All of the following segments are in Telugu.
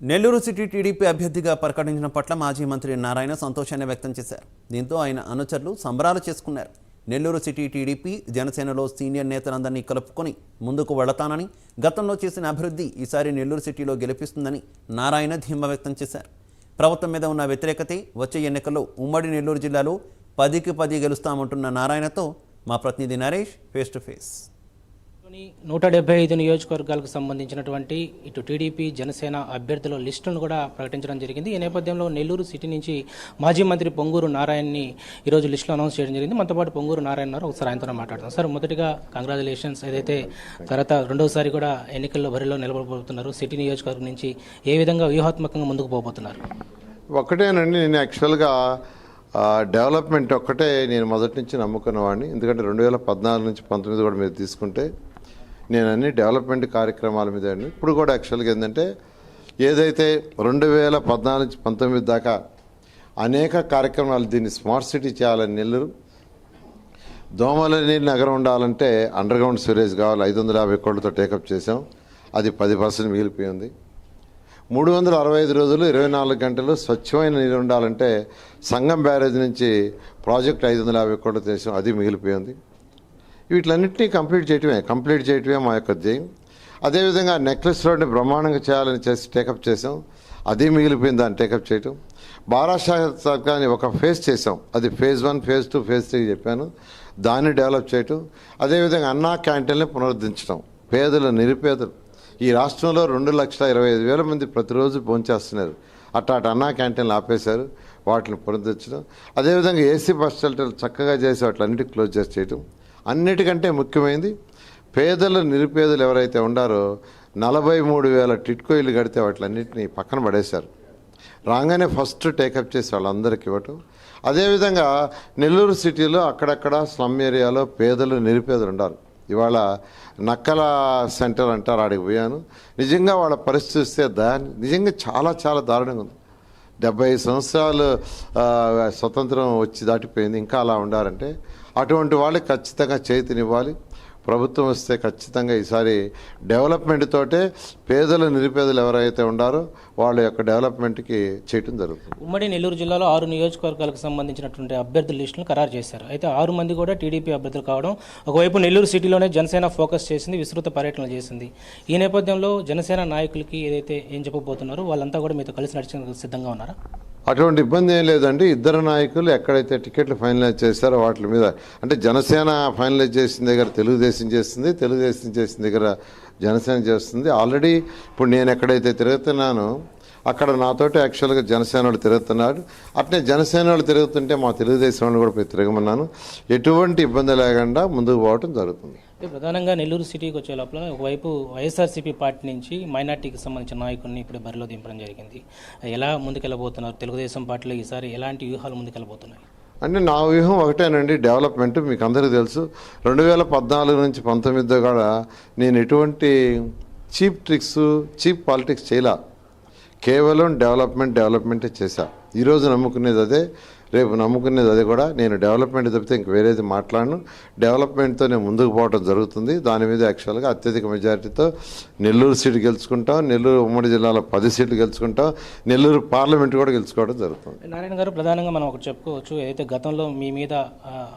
నెల్లూరు సిటీ టీడీపీ అభ్యర్థిగా ప్రకటించిన పట్ల మాజీ మంత్రి నారాయణ సంతోషాన్ని వ్యక్తం చేశారు. దీంతో ఆయన అనుచరులు సంబరాలు చేసుకున్నారు. నెల్లూరు సిటీ టీడీపీ జనసేనలో సీనియర్ నేతలందరినీ కలుపుకొని ముందుకు వెళతానని గతంలో చేసిన అభివృద్ధి ఈసారి నెల్లూరు సిటీలో గెలిపిస్తుందని నారాయణ ధీమా వ్యక్తం చేశారు. ప్రభుత్వం మీద ఉన్న వ్యతిరేకతే వచ్చే ఎన్నికల్లో ఉమ్మడి నెల్లూరు జిల్లాలో పదికి పది గెలుస్తామంటున్న నారాయణతో మా ప్రతినిధి నరేష్ ఫేస్ టు ఫేస్. నూట డెబ్బై ఐదు నియోజకవర్గాలకు సంబంధించినటువంటి ఇటు టీడీపీ జనసేన అభ్యర్థుల లిస్టును కూడా ప్రకటించడం జరిగింది. ఈ నేపథ్యంలో నెల్లూరు సిటీ నుంచి మాజీ మంత్రి పొంగూరు నారాయణని ఈరోజు లిస్టులో అనౌన్స్ చేయడం జరిగింది. మనతో పాటు పొంగూరు నారాయణ గారు ఒకసారి ఆయనతో మాట్లాడతాం సార్ మొదటిగా కంగ్రాచులేషన్స్ ఏదైతే తర్వాత రెండోసారి కూడా ఎన్నికల్లో బరిలో నిలబడబోతున్నారు సిటీ నియోజకవర్గం నుంచి ఏ విధంగా వ్యూహాత్మకంగా ముందుకు పోబోతున్నారు? ఒకటేనండి నేను యాక్చువల్గా డెవలప్మెంట్ ఒక్కటే నేను మొదటి నుంచి నమ్ముకున్నవాడిని. ఎందుకంటే రెండు వేల పద్నాలుగు నుంచి పంతొమ్మిది కూడా మీరు తీసుకుంటే నేను అన్ని డెవలప్మెంట్ కార్యక్రమాల మీద ఇప్పుడు కూడా యాక్చువల్గా ఏంటంటే ఏదైతే రెండు వేల పద్నాలుగు పంతొమ్మిది దాకా అనేక కార్యక్రమాలు దీన్ని స్మార్ట్ సిటీ చేయాలని నెల్లూరు దోమలని నగరం ఉండాలంటే అండర్ గ్రౌండ్ సివరేజ్ కావాలి. ఐదు వందల యాభై కోట్లతో టేకప్ చేసాం అది పది పర్సెంట్ మిగిలిపోయింది మూడు వందల అరవై ఐదు రోజులు ఇరవై నాలుగు గంటలు స్వచ్ఛమైన నీరు ఉండాలంటే సంగం బ్యారేజ్ నుంచి ప్రాజెక్ట్ ఐదు వందల యాభై కోట్లు చేసాం అది మిగిలిపోయింది వీటిలన్నింటినీ కంప్లీట్ చేయటమే కంప్లీట్ చేయటమే మా యొక్క ధ్యేయం. అదేవిధంగా నెక్లెస్ రోడ్ని బ్రహ్మాండంగా చేయాలని చేసి టేకప్ చేసాం. అది మిగిలిపోయింది దాన్ని టేకప్ చేయటం. బారాషా సర్కార్ని ఒక ఫేజ్ చేసాం. అది phase one phase two phase three చెప్పాను. దాన్ని డెవలప్ చేయటం. అదేవిధంగా అన్నా క్యాంటీన్ని పునరుద్ధరించడం పేదలు నిరుపేదలు. ఈ రాష్ట్రంలో రెండు లక్షల ఇరవై ఐదు వేల మంది ప్రతిరోజు భోంచేస్తున్నారు. అట్టాటి అన్నా క్యాంటీన్లు ఆపేశారు. వాటిని పునరుద్ధరించడం అదేవిధంగా ఏసీ బస్ షెల్టర్లు చక్కగా చేసి వాటిలన్నిటికీ క్లోజ్ చేసి చేయటం. అన్నిటికంటే ముఖ్యమైనది పేదలు నిరుపేదలు ఎవరైతే ఉండారో నలభై మూడు వేల టిట్కో ఇల్లు కడితే వాటిలన్నింటినీ పక్కన పడేశారు. రాగానే ఫస్ట్ టేకప్ చేసి వాళ్ళందరికి ఇవ్వటం. అదేవిధంగా నెల్లూరు సిటీలో అక్కడక్కడ స్లమ్ ఏరియాలో పేదలు నిరుపేదలు ఉండాలి ఇవాళ నక్కల సెంటర్ అంటారు ఆడికి పోయాను. నిజంగా వాళ్ళ పరిస్థితి చూస్తే దా నిజంగా చాలా చాలా దారుణంగా ఉంది. డెబ్బై సంవత్సరాలు స్వతంత్రం వచ్చి దాటిపోయింది ఇంకా అలా ఉండాలంటే అటువంటి వాళ్ళకి ఖచ్చితంగా చేతినివ్వాలి. ప్రభుత్వం వస్తే ఖచ్చితంగా ఈసారి డెవలప్మెంట్ తోటే పేదలు నిరుపేదలు ఎవరైతే ఉండారో వాళ్ళ యొక్క డెవలప్మెంట్కి చేయటం జరుగుతుంది. ఉమ్మడి నెల్లూరు జిల్లాలో ఆరు నియోజకవర్గాలకు సంబంధించినటువంటి అభ్యర్థుల లిస్టును ఖరారు చేశారు. అయితే ఆరు మంది కూడా టీడీపీ అభ్యర్థులు కావడం ఒకవైపు నెల్లూరు సిటీలోనే జనసేన ఫోకస్ చేసింది విస్తృత పర్యటనలు చేసింది. ఈ నేపథ్యంలో జనసేన నాయకులకి ఏదైతే ఏం చెప్పబోతున్నారో వాళ్ళంతా కూడా మీతో కలిసి నడిచేందుకు సిద్ధంగా ఉన్నారా? అటువంటి ఇబ్బంది ఏం లేదండి. ఇద్దరు నాయకులు ఎక్కడైతే టికెట్లు ఫైనలైజ్ చేశారో వాటి మీద అంటే జనసేన ఫైనలైజ్ చేసిన దగ్గర తెలుగుదేశం చేస్తుంది తెలుగుదేశం చేసిన దగ్గర జనసేన చేస్తుంది. ఆల్రెడీ ఇప్పుడు నేను ఎక్కడైతే తిరుగుతున్నానో అక్కడ నాతోటి యాక్చువల్గా జనసేన వాళ్ళు తిరుగుతున్నాడు అట్నే జనసేన వాళ్ళు తిరుగుతుంటే మా తెలుగుదేశం వాళ్ళు కూడా పోయి తిరగమన్నాను. ఎటువంటి ఇబ్బంది లేకుండా ముందుకు పోవటం జరుగుతుంది. ప్రధానంగా నెల్లూరు సిటీకి వచ్చే లోపల ఒకవైపు వైఎస్ఆర్సీపీ పార్టీ నుంచి మైనార్టీకి సంబంధించిన నాయకుడిని ఇప్పుడు బరిలో దింపడం జరిగింది. ఎలా ముందుకెళ్ళబోతున్నారు? తెలుగుదేశం పార్టీలో ఈసారి ఎలాంటి వ్యూహాలు ముందుకెళ్ళబోతున్నాయి? అంటే నా వ్యూహం ఒకటేనండి డెవలప్మెంట్ మీకు అందరికీ తెలుసు. రెండు వేల పద్నాలుగు నుంచి పంతొమ్మిదిలో కూడా నేను ఎటువంటి చీప్ ట్రిక్స్ చీప్ పాలిటిక్స్ చేయలే. కేవలం డెవలప్మెంట్ డెవలప్మెంటే చేశా. ఈరోజు నమ్ముకునేది అదే. రేపు నమ్ముకునేది అది కూడా. నేను డెవలప్మెంట్ తప్పితే ఇంక వేరేది మాట్లాడను. డెవలప్మెంట్తో నేను ముందుకు పోవడం జరుగుతుంది. దాని మీద యాక్చువల్గా అత్యధిక మెజారిటీతో నెల్లూరు సీటు గెలుచుకుంటాం. నెల్లూరు ఉమ్మడి జిల్లాలో పది సీట్లు గెలుచుకుంటాం. నెల్లూరు పార్లమెంట్ కూడా గెలుచుకోవడం జరుగుతుంది. నారాయణ గారు ప్రధానంగా మనం ఒకటి చెప్పుకోవచ్చు. ఏదైతే గతంలో మీ మీద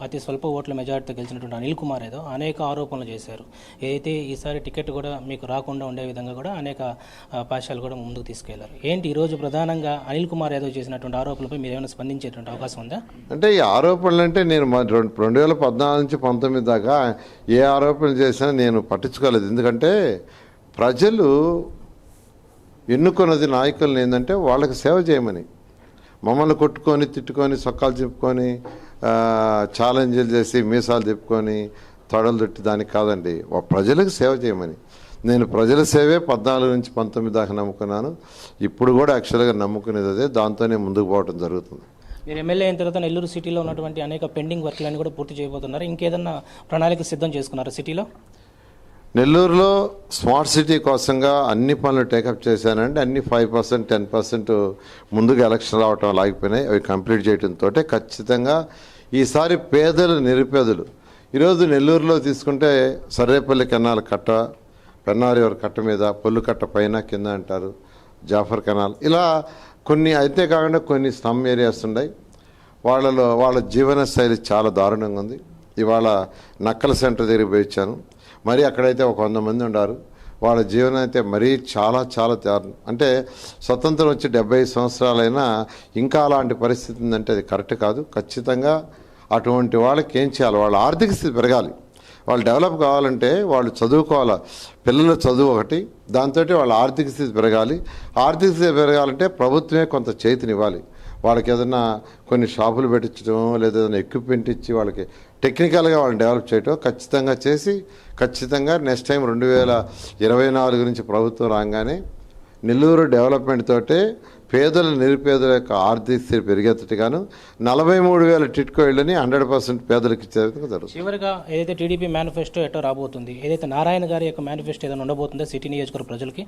అతి స్వల్ప ఓట్ల మెజారిటీతో గెలిచినటువంటి అనిల్ కుమార్ ఏదో అనేక ఆరోపణలు చేశారు. ఏదైతే ఈసారి టికెట్ కూడా మీకు రాకుండా ఉండే విధంగా కూడా అనేక పాశాలు కూడా ముందుకు తీసుకెళ్ళారు. ఏంటి ఈరోజు ప్రధానంగా అనిల్ కుమార్ యాదవ్ చేసినటువంటి ఆరోపణలపై మీరు ఏమైనా స్పందించేటువంటి అవకాశం ఉందా? అంటే ఈ ఆరోపణలు అంటే నేను రెండు రెండు వేల పద్నాలుగు నుంచి పంతొమ్మిది దాకా ఏ ఆరోపణలు చేసినా నేను పట్టించుకోలేదు. ఎందుకంటే ప్రజలు ఎన్నుకున్నది నాయకులను ఏంటంటే వాళ్ళకి సేవ చేయమని మమ్మల్ని కొట్టుకొని తిట్టుకొని సొక్కాలు చెప్పుకొని ఆ, ఛాలెంజ్లు చేసి మీసాలు చెప్పుకొని తొడలు తొట్టి దానికి కాదండి. ప్రజలకు సేవ చేయమని. నేను ప్రజల సేవే పద్నాలుగు నుంచి పంతొమ్మిది దాకా నమ్ముకున్నాను. ఇప్పుడు కూడా యాక్చువల్గా నమ్ముకునేది అదే. దాంతోనే ముందుకు పోవడం జరుగుతుంది. మీరు ఎమ్మెల్యే అయిన తర్వాత నెల్లూరు సిటీలో ఉన్నటువంటి అనేక పెండింగ్ వర్క్లన్నీ కూడా పూర్తి చేయబోతున్నారు. ఇంకేదన్నా ప్రణాళిక సిద్ధం చేసుకున్నారు సిటీలో? నెల్లూరులో స్మార్ట్ సిటీ కోసంగా అన్ని పనులు టేకప్ చేశానంటే అన్ని ఫైవ్ పర్సెంట్ టెన్ పర్సెంట్ ముందుగా ఎలక్షన్ రావటం లాగిపోయినాయి అవి కంప్లీట్ చేయడంతో ఖచ్చితంగా ఈసారి పేదలు నిరుపేదలు. ఈరోజు నెల్లూరులో తీసుకుంటే సర్రేపల్లి కెనాల్ కట్ట పెన్నారి కట్ట మీద పొల్లు కట్ట పైన కింద అంటారు జాఫర్ కెనాల్. ఇలా కొన్ని అయితే కాకుండా కొన్ని స్లమ్ ఏరియాస్ ఉన్నాయి. వాళ్ళలో వాళ్ళ జీవన శైలి చాలా దారుణంగా ఉంది. ఇవాళ నక్కల సెంటర్ దగ్గరికి పోయి వచ్చాను. మరి అక్కడైతే ఒక వంద మంది ఉన్నారు వాళ్ళ జీవనం అయితే మరీ చాలా చాలా దారుణం. అంటే స్వతంత్రం వచ్చి డెబ్బై సంవత్సరాలైనా ఇంకా అలాంటి పరిస్థితి ఉందంటే అది కరెక్ట్ కాదు. ఖచ్చితంగా అటువంటి వాళ్ళకి ఏం చేయాలి? వాళ్ళ ఆర్థిక స్థితి పెరగాలి. వాళ్ళు డెవలప్ కావాలంటే వాళ్ళు చదువుకోవాలి. పిల్లల చదువు ఒకటి దాంతో వాళ్ళ ఆర్థిక స్థితి పెరగాలి. ఆర్థిక స్థితి పెరగాలంటే ప్రభుత్వమే కొంత చేతినివ్వాలి. వాళ్ళకి ఏదైనా కొన్ని షాపులు పెట్టించడం లేదా ఏదైనా ఎక్విప్మెంట్ ఇచ్చి వాళ్ళకి టెక్నికల్గా వాళ్ళని డెవలప్ చేయడం ఖచ్చితంగా చేసి ఖచ్చితంగా నెక్స్ట్ టైం రెండు వేల ఇరవై నాలుగు నుంచి ప్రభుత్వం రాగానే నెల్లూరు డెవలప్మెంట్ తోటే పేదల నిరుపేదల యొక్క ఆర్థిక స్థితి పెరిగేటట్టుగాను నలభై మూడు వేల టిట్కో ఇళ్ళని హండ్రెడ్ పర్సెంట్ పేదలకు ఇచ్చే విధంగా జరుగుతుంది. చివరిగా ఏదైతే టీడీపీ మేనిఫెస్టో ఎటో రాబోతుంది ఏదైతే నారాయణ గారి యొక్క మేనిఫెస్టో ఏదైనా ఉండబోతుందో సిటీ నియోజకవర్గ ప్రజలకి?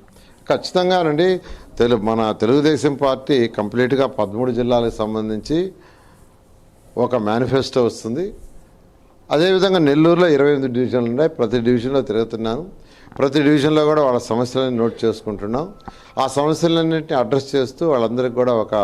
ఖచ్చితంగానండి తెలు మన తెలుగుదేశం పార్టీ కంప్లీట్గా పదమూడు జిల్లాలకు సంబంధించి ఒక మేనిఫెస్టో వస్తుంది. అదేవిధంగా నెల్లూరులో ఇరవై ఎనిమిది డివిజన్లు ఉన్నాయి. ప్రతి డివిజన్లో తిరుగుతున్నాను. ప్రతి డివిజన్లో కూడా వాళ్ళ సమస్యలను నోట్ చేసుకుంటున్నాం. ఆ సమస్యలన్నింటినీ అడ్రస్ చేస్తూ వాళ్ళందరికీ కూడా ఒక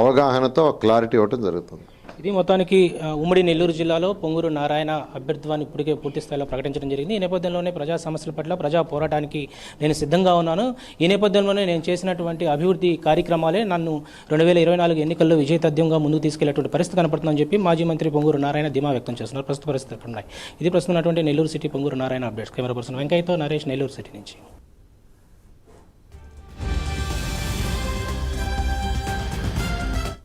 అవగాహనతో ఒక క్లారిటీ ఇవ్వటం జరుగుతుంది. ఇది మొత్తానికి ఉమ్మడి నెల్లూరు జిల్లాలో పొంగూరు నారాయణ అభ్యర్థివాన్ని ఇప్పటికే పూర్తి స్థాయిలో ప్రకటించడం జరిగింది. ఈ నేపథ్యంలోనే ప్రజా సమస్యల పట్ల ప్రజా పోరాటానికి నేను సిద్ధంగా ఉన్నాను. ఈ నేపథ్యంలోనే నేను చేసినటువంటి అభివృద్ధి కార్యక్రమాలే నన్ను రెండు వేల ఇరవై నాలుగు ఎన్నికల్లో విజయతథ్యంగా ముందుకు తీసుకెళ్ళేటువంటి పరిస్థితి కనపడుతుందని చెప్పి మాజీ మంత్రి పొంగూరు నారాయణ ధీమా వ్యక్తం చేస్తున్నారు. ప్రస్తుత పరిస్థితులు ఉన్నాయి ఇది ప్రస్తుతం ఉన్నటువంటి Nellore city Ponguru Narayana updates. Camera person వెంకయ్యతో Naresh Nellore city నుంచి.